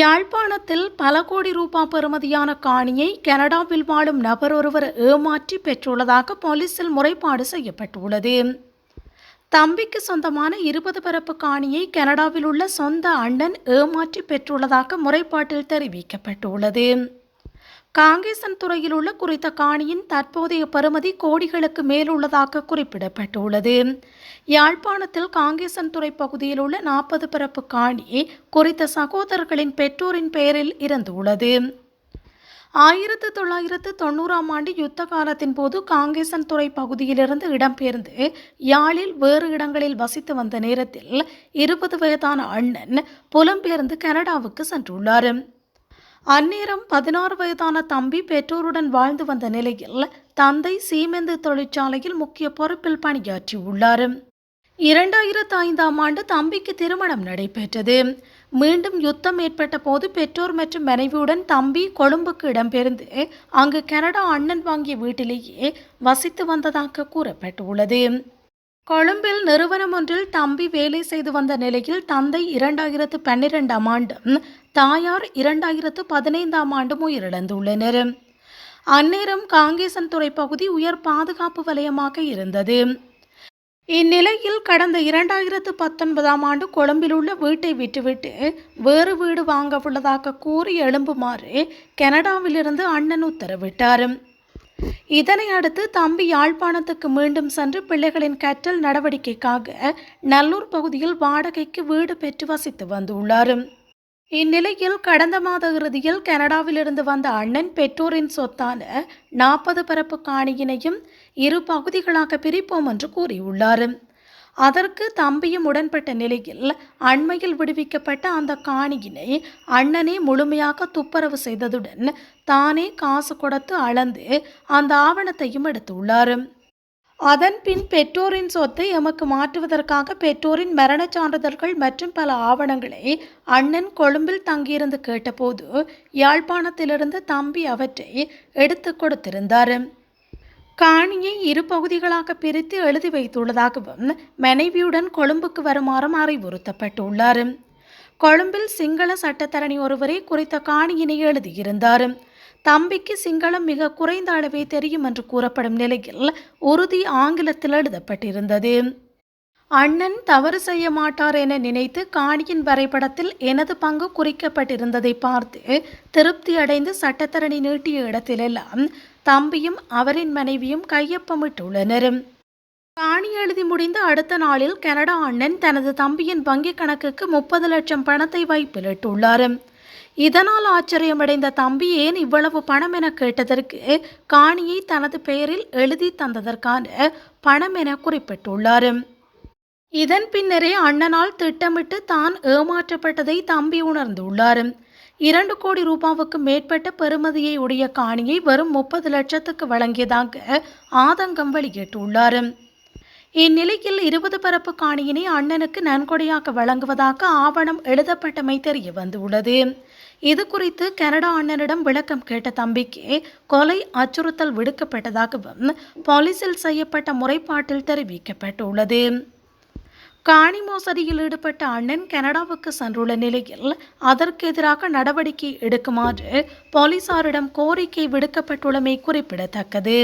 யாழ்ப்பாணத்தில் பல கோடி ரூபாய் பெறுமதியான காணியை கனடாவில் வாழும் நபர் ஒருவர் ஏமாற்றி பெற்றுள்ளதாக போலீசில் முறைப்பாடு செய்யப்பட்டுள்ளது. தம்பிக்கு சொந்தமான இருபது பரப்பு காணியை கனடாவில் உள்ள சொந்த அண்ணன் ஏமாற்றி பெற்றுள்ளதாக முறைப்பாட்டில் தெரிவிக்கப்பட்டுள்ளது. காங்கேசன் துறையில் உள்ள குறித்த காணியின் தற்போதைய பருமதி கோடிகளுக்கு மேலுள்ளதாக குறிப்பிடப்பட்டுள்ளது. யாழ்ப்பாணத்தில் காங்கேசன் துறை பகுதியில் உள்ள நாற்பது பிறப்பு காணி குறித்த சகோதரர்களின் பெற்றோரின் பெயரில் இருந்துள்ளது. ஆயிரத்து தொள்ளாயிரத்து தொண்ணூறாம் ஆண்டு யுத்த காலத்தின் போது காங்கேசன் துறை பகுதியிலிருந்து இடம்பெயர்ந்து யாழில் வேறு இடங்களில் வசித்து வந்த நேரத்தில் இருபது வயதான அண்ணன் புலம்பெயர்ந்து கனடாவுக்கு சென்றுள்ளார். அந்நேரம் பதினாறு வயதான தம்பி பெற்றோருடன் வாழ்ந்து வந்த நிலையில் தந்தை சீமெந்து தொழிற்சாலையில் முக்கிய பொறுப்பில் பணியாற்றி உள்ளார். இரண்டாயிரத்து ஐந்தாம் ஆண்டு தம்பிக்கு திருமணம் நடைபெற்றது. மீண்டும் யுத்தம் ஏற்பட்ட போது பெற்றோர் மற்றும் மனைவியுடன் தம்பி கொழும்புக்கு இடம்பெயர்ந்து அங்கு கனடா அண்ணன் வாங்கிய வீட்டிலேயே வசித்து வந்ததாக கூறப்பட்டுள்ளது. கொழும்பில் நிறுவனம் ஒன்றில் தம்பி வேலை செய்து வந்த நிலையில் தந்தை இரண்டாயிரத்து பன்னிரெண்டாம் ஆண்டும் தாயார் இரண்டாயிரத்து பதினைந்தாம் ஆண்டும் உயிரிழந்துள்ளனர். அந்நேரம் காங்கேசன் துறை பகுதி உயர் பாதுகாப்பு வலயமாக இருந்தது. இந்நிலையில் கடந்த இரண்டாயிரத்து பத்தொன்பதாம் ஆண்டு கொழும்பில் உள்ள வீட்டை விட்டுவிட்டு வேறு வீடு வாங்க உள்ளதாக கூறி எழும்புமாறு கனடாவிலிருந்து அண்ணன் உத்தரவிட்டார். இதனை அடுத்து தம்பி யாழ்ப்பாணத்துக்கு மீண்டும் சென்று பிள்ளைகளின் கற்றல் நடவடிக்கைக்காக நல்லூர் பகுதியில் வாடகைக்கு வீடு பெற்று வசித்து வந்துள்ளார். இந்நிலையில் கடந்த மாத இறுதியில் கனடாவிலிருந்து வந்த அண்ணன் பெற்றோரின் சொத்தான நாற்பது பரப்பு காணியினையும் இரு பகுதிகளாக பிரிப்போம் என்று கூறியுள்ளார். அதற்கு தம்பியும் உடன்பட்ட நிலையில் அண்மையில் விடுவிக்கப்பட்ட அந்த காணியினை அண்ணனே முழுமையாக துப்புரவு செய்ததுடன் தானே காசு கொடுத்து அளந்து அந்த ஆவணத்தையும் எடுத்துள்ளார். அதன் பின் பெற்றோரின் சொத்தை எமக்கு மாற்றுவதற்காக பெற்றோரின் மரணச் சான்றிதழ்கள் மற்றும் பல ஆவணங்களை அண்ணன் கொழும்பில் தங்கியிருந்து கேட்டபோது யாழ்ப்பாணத்திலிருந்து தம்பி அவற்றை எடுத்து கொடுத்திருந்தார். காணியை இரு பகுதிகளாக பிரித்து எழுதி வைத்துள்ளதாகவும் மனைவியுடன் கொழும்புக்கு வருமாறும் அறிவுறுத்தப்பட்டுள்ளார். கொழும்பில் சிங்கள சட்டத்தரணி ஒருவரே குறித்த காணியினை எழுதியிருந்தார். தம்பிக்கு சிங்களம் மிக குறைந்த அளவே தெரியும் என்று கூறப்படும் நிலையில் உறுதி ஆங்கிலத்தில் எழுதப்பட்டிருந்தது. அண்ணன் தவறு செய்ய மாட்டார் என நினைத்து காணியின் வரைபடத்தில் எனது பங்கு குறிக்கப்பட்டிருந்ததை பார்த்து திருப்தி அடைந்து சட்டத்தரணி நீட்டிய இடத்திலெல்லாம் தம்பியும் அவரின் மனைவியும் கையொப்பமிட்டுள்ளனர். காணி எழுதி முடிந்த அடுத்த நாளில் கனடா அண்ணன் தனது தம்பியின் வங்கிக் கணக்குக்கு முப்பது லட்சம் பணத்தை வைப்பிலிட்டுள்ளார். இதனால் ஆச்சரியமடைந்த தம்பி ஏன் இவ்வளவு பணம் என கேட்டதற்கு காணியை தனது பெயரில் எழுதி தந்ததற்கான பணம் என குறிப்பிட்டுள்ளார். இதன் பின்னரே அண்ணனால் திட்டமிட்டு தான் ஏமாற்றப்பட்டதை தம்பி உணர்ந்துள்ளார். இரண்டு கோடி ரூபாவுக்கு மேற்பட்ட பெறுமதியை உடைய காணியை வெறும் முப்பது லட்சத்துக்கு வழங்கியதாக ஆதங்கம் வெளியிட்டுள்ளார். இந்நிலையில் இருபது பரப்பு காணியினை அண்ணனுக்கு நன்கொடையாக வழங்குவதாக ஆவணம் எழுதப்பட்டமை தெரிய வந்துள்ளது இது குறித்து கனடா அண்ணனிடம் விளக்கம் கேட்ட தம்பிக்கு கொலை அச்சுறுத்தல் விடுக்கப்பட்டதாகவும் போலீசில் செய்யப்பட்ட முறைப்பாட்டில் தெரிவிக்கப்பட்டுள்ளது. காணி மோசடியில் ஈடுபட்ட அண்ணன் கனடாவுக்கு சென்றுள்ள நிலையில் அதற்கு எதிராக நடவடிக்கை எடுக்குமாறு போலீசாரிடம் கோரிக்கை விடுக்கப்பட்டுள்ளமை குறிப்பிடத்தக்கது.